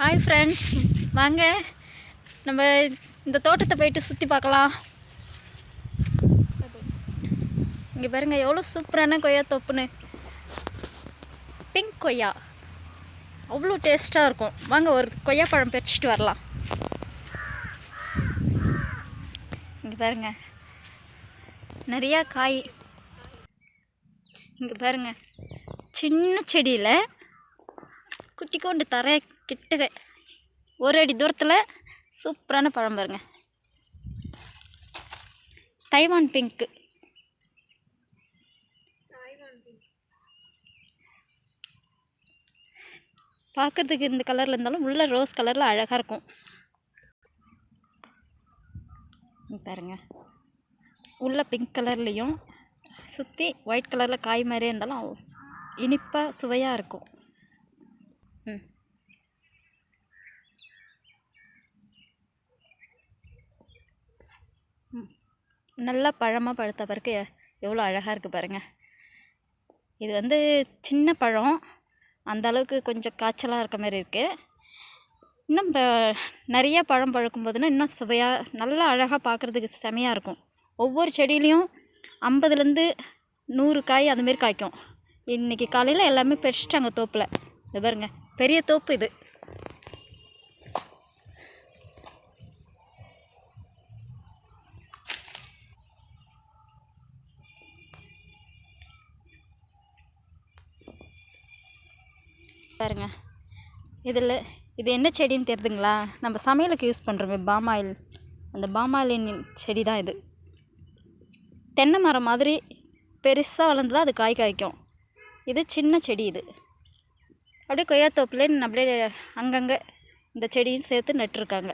Hi friends வாங்க. நம்ம இந்த தோட்டத்தை போயிட்டு சுற்றி பார்க்கலாம். இங்கே பாருங்கள் எவ்வளோ சூப்பரான கொய்யா தொப்புன்னு. பிங்க் கொய்யா. அவ்வளோ டேஸ்ட்டாக இருக்கும். வாங்க ஒரு கொய்யா பழம் பறிச்சிட்டு வரலாம். இங்கே பாருங்க. நிறையா காய். இங்கே பாருங்க. சின்ன செடியில் குட்டி கொண்டு தர கிட்டக. ஒரு அடி தூரத்தில் சூப்பரான பழம் பாருங்க. தைவான் பிங்க்கு பார்க்கறதுக்கு இந்த கலரில் இருந்தாலும் உள்ளே ரோஸ் கலரில் அழகாக இருக்கும். பாருங்க. உள்ளே பிங்க் கலர்லேயும் சுற்றி ஒயிட் கலரில் காய் மாதிரியே இருந்தாலும் இனிப்பாக சுவையாக இருக்கும். ம். ம். நல்லா பழமாக பழுத்த பிறகு எவ்வளோ அழகாக இருக்குது பாருங்கள் இது வந்து சின்ன பழம். அந்த அளவுக்கு கொஞ்சம் காய்ச்சலாக இருக்க மாதிரி இருக்குது இன்னும் நிறைய பழம் பழுக்கும் போதுன்னா இன்னும் சுவையாக நல்லா அழகாக பார்க்குறதுக்கு செமையாக இருக்கும். ஒவ்வொரு செடியிலையும் ஐம்பதுலேருந்து நூறு காய் அதுமாரி காய்க்கும். இன்றைக்கி காலையில் எல்லாமே பறிச்சிட்டாங்க தோப்பில். இது பாருங்கள் பெரிய தோப்பு இது. பாருங்க. இதில் இது என்ன செடின்னு தெரியுதுங்களா? நம்ம சமையலுக்கு யூஸ் பண்ணுறோமே பாம் ஆயில். அந்த பாம் ஆயிலின் செடி தான் இது. தென்னை மரம் மாதிரி பெருசாக வளர்ந்துதான் அது காய் காய்க்கும். இது சின்ன செடி இது. அப்படியே கொய்யாத்தோப்புல அப்படியே அங்கங்கே இந்த செடியும் சேர்த்து நட்டுருக்காங்க.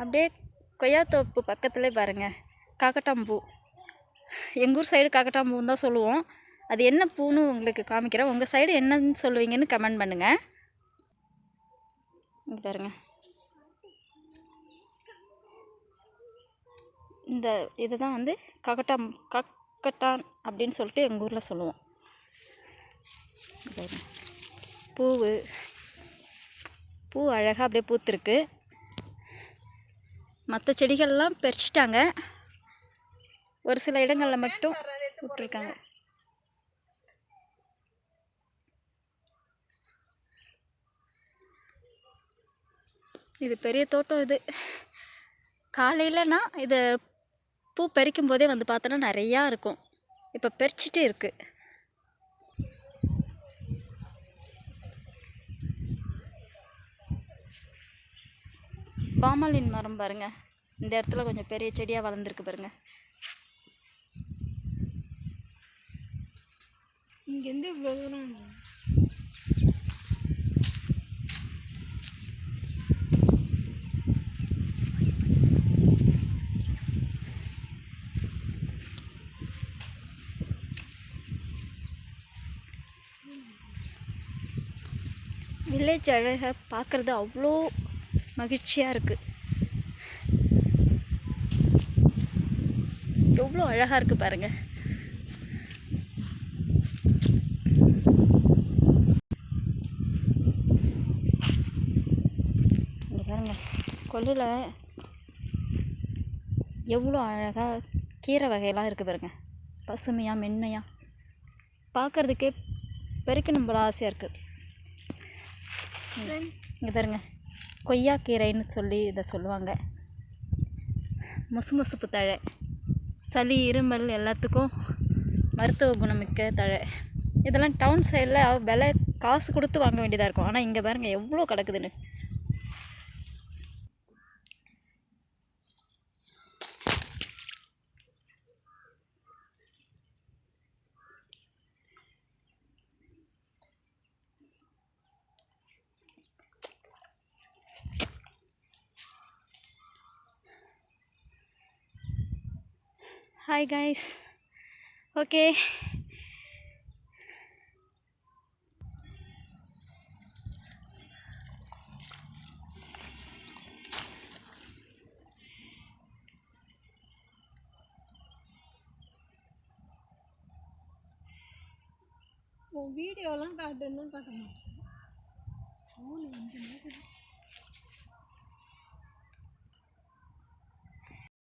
அப்படியே கொய்யாத்தோப்பு பக்கத்துலேயே பாருங்கள் காக்கட்டாம்பூ. எங்கள் ஊர் சைடு காக்கட்டாம்பூன்னு தான் சொல்லுவோம். அது என்ன பூன்னு உங்களுக்கு காமிக்கிறேன். உங்கள் சைடு என்னன்னு சொல்லுவீங்கன்னு கமெண்ட் பண்ணுங்கள் இங்க பாருங்க. இந்த இதுதான் வந்து காக்கட்டாம் காக்கட்டான் அப்படின்னு சொல்லிட்டு எங்கள் ஊரில் சொல்லுவோம். பூவு. பூ அழகாக அப்படியே பூத்துருக்கு. மற்ற செடிகள்லாம் பறிச்சிட்டாங்க. ஒரு சில இடங்களில் மட்டும் விட்டுருக்காங்க. இது பெரிய தோட்டம் இது. காலையிலனா இது பூ பறிக்கும் போதே வந்து பார்த்தோன்னா நிறையா இருக்கும். இப்போ பறிச்சிட்டே இருக்குது பாமாலின் மரம் பாருங்க. இந்த இடத்துல கொஞ்சம் பெரிய செடியாக வளர்ந்துருக்கு பாருங்க. இங்கேருந்து இவ்வளோ தூரம் வில்லேஜ் அழகை பார்க்குறது அவ்வளோ மகிழ்ச்சியாக இருக்குது எவ்வளோ அழகாக இருக்குது பாருங்கள் இங்கே பாருங்கள் கொல்லில் எவ்வளோ அழகாக கீரை வகையெல்லாம் இருக்குது பாருங்க. பசுமையாக மென்மையாக பார்க்குறதுக்கே பெருக்கணும் போல ஆசையாக இருக்குது இங்கே பாருங்கள் கொய்யாக்கீரைன்னு சொல்லி இதை சொல்லுவாங்க. முசுமுசுப்பு தழை. சளி இருமல் எல்லாத்துக்கும் மருத்துவ குணமிக்க தழை. இதெல்லாம் டவுன் சைடில் விலை காசு கொடுத்து வாங்க வேண்டியதாக இருக்கும். ஆனால் இங்கே பாருங்கள் எவ்வளோ கிடக்குதுன்னு. ஹாய் கைஸ் ஓகே வீடியோலாம் காட்டணும் காட்டணும் ஃபோன் வந்து